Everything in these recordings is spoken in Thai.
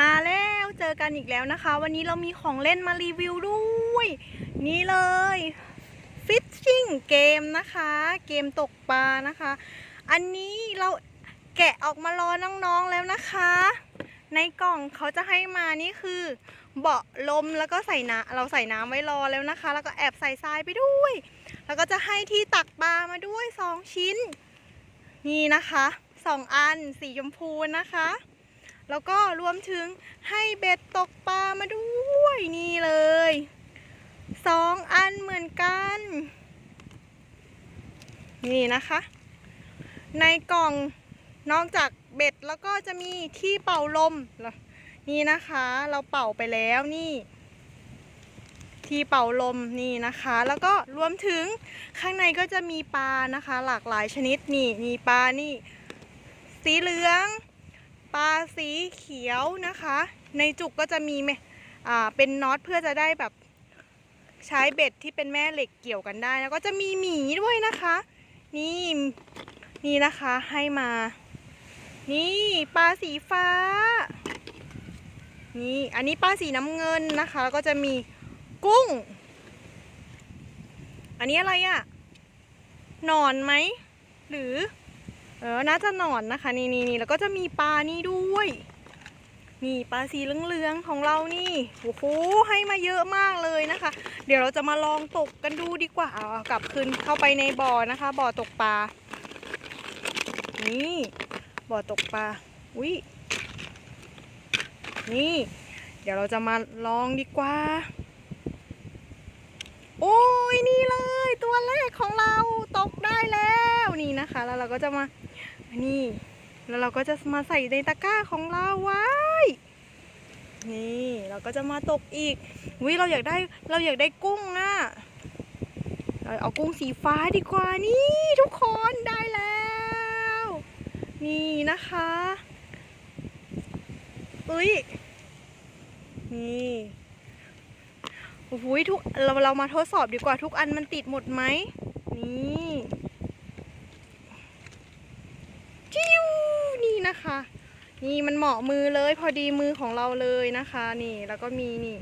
มาแล้วเจอกันอีกแล้วนะคะ วันนี้เรามีของเล่นมารีวิวด้วย นี่เลย Fishing เกมนะคะ เกมตกปลานะคะ อันนี้เราแกะออกมารอน้องๆแล้วนะคะ ในกล่องเขาจะให้มานี่คือ เบาะลมแล้วก็ใส่น้ำเราใส่น้ำไว้รอแล้วนะคะ แล้วก็แอบใส่ทรายไปด้วย แล้วก็จะให้ที่ตักปลามาด้วยสองชิ้น นี่นะคะสองอันสีชมพูนะคะ แล้วก็รวมถึงให้เบ็ดตกปลามาด้วยนี่เลยสองอันเหมือนกัน นี่นะคะ ในกล่องนอกจากเบ็ดแล้วก็จะมีที่เป่าลม นี่นะคะ เราเป่าไปแล้วนี่ ที่เป่าลมนี่นะคะ แล้วก็รวมถึงข้างในก็จะมีปลานะคะ หลากหลายชนิดนี่มีปลานี่ สีเหลือง ปลาสีเขียวนะคะ ในจุกก็จะมีเป็นน็อตเพื่อจะได้แบบใช้เบ็ดที่เป็นแม่เหล็กเกี่ยวกันได้ แล้วก็จะมีหมีด้วยนะคะ นี่นี่นะคะให้มา นี่ปลาสีฟ้า นี่อันนี้ปลาสีน้ำเงินนะคะแล้วก็จะมีกุ้ง อันนี้อะไรอะหนอนไหม หรือ เออ น่าจะหนอนนะคะ นี่นี่นี่แล้วก็จะมีปลานี่ด้วย นี่ปลาสีเหลืองๆของเรานี่ โอ้โห ให้มาเยอะมากเลยนะคะ เดี๋ยวเราจะมาลองตกกันดูดีกว่า เอากลับคืนเข้าไปในบ่อนะคะ บ่อตกปลา นี่ บ่อตกปลา อุ้ยนี่ เดี๋ยวเราจะมาลองดีกว่า โอ้ยนี่เลย ตัวแรกของเราตกได้แล้วนี่นะคะ แล้วเราก็จะมา นี่ แล้วเราก็จะมาใส่ในตะกร้าของเราไว้ นี่เราก็จะมาตกอีกวิเราอยากได้เราอยากได้กุ้งอะเราเอากุ้งสีฟ้าดีกว่านี่ทุกคนได้แล้ว นี่นะคะอุ้ยนี่โอ้โหทุกเราเรามาทดสอบดีกว่าทุกอันมันติดหมดไหมนี่จิ้ว นี่นะคะ นี่มันเหมาะมือเลยพอดีมือของเราเลยนะคะ นี่แล้วก็มีนี่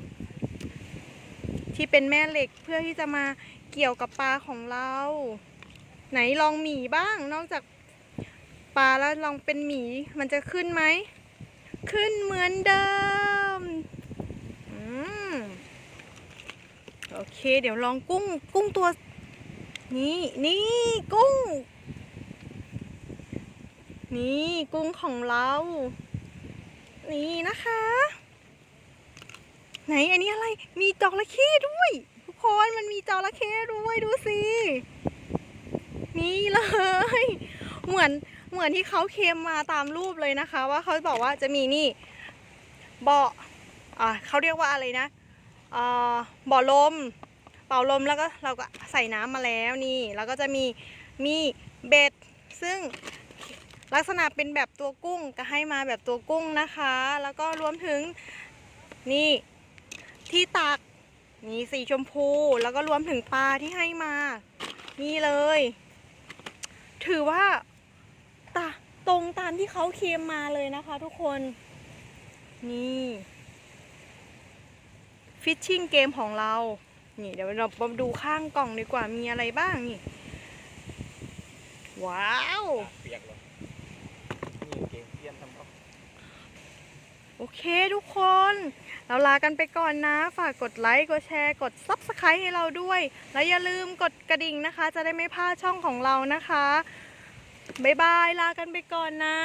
ที่เป็นแม่เหล็กเพื่อที่จะมาเกี่ยวกับปลาของเรา ไหนลองหมีบ้าง นอกจากปลาแล้วลองเป็นหมี มันจะขึ้นไหม ขึ้นเหมือนเดิมอืมโอเค เดี๋ยวลองกุ้ง กุ้งตัว นี่นี่กุ้ง นี่กุ้งของเรา นี่นะคะ ไหนอันนี้อะไร มีจระเข้ด้วย ทุกคนมันมีจระเข้ด้วยดูสิ นี่เลย เหมือนเหมือนที่เขาเคลมมาตามรูปเลยนะคะ ว่าเขาบอกว่าจะมีนี่เบาะอ่าเขาเรียกว่าอะไรนะเอ่อบ่อลม เป่าลมแล้วก็เราก็ใส่น้ำมาแล้วนี่ แล้วก็จะมีมีเบ็ดซึ่ง ลักษณะเป็นแบบตัวกุ้งก็ให้มาแบบตัวกุ้งนะคะ แล้วก็รวมถึงนี่ที่ตักนี่สีชมพู แล้วก็รวมถึงปลาที่ให้มา นี่เลย ถือว่าตาตรงตามที่เขาเคลมมาเลยนะคะทุกคน นี่ฟิชชิ่งเกมของเรา นี่เดี๋ยวเรามาดูข้างกล่องดีกว่ามีอะไรบ้างนี่ ว้าวเปียกเลย โอเคทุกคน เราลากันไปก่อนนะ ฝากกดไลค์ กดแชร์ กด Subscribe ให้เราด้วย แล้วอย่าลืมกดกระดิ่งนะคะ จะได้ไม่พลาดช่องของเรานะคะ บ๊ายบาย ลากันไปก่อนนะ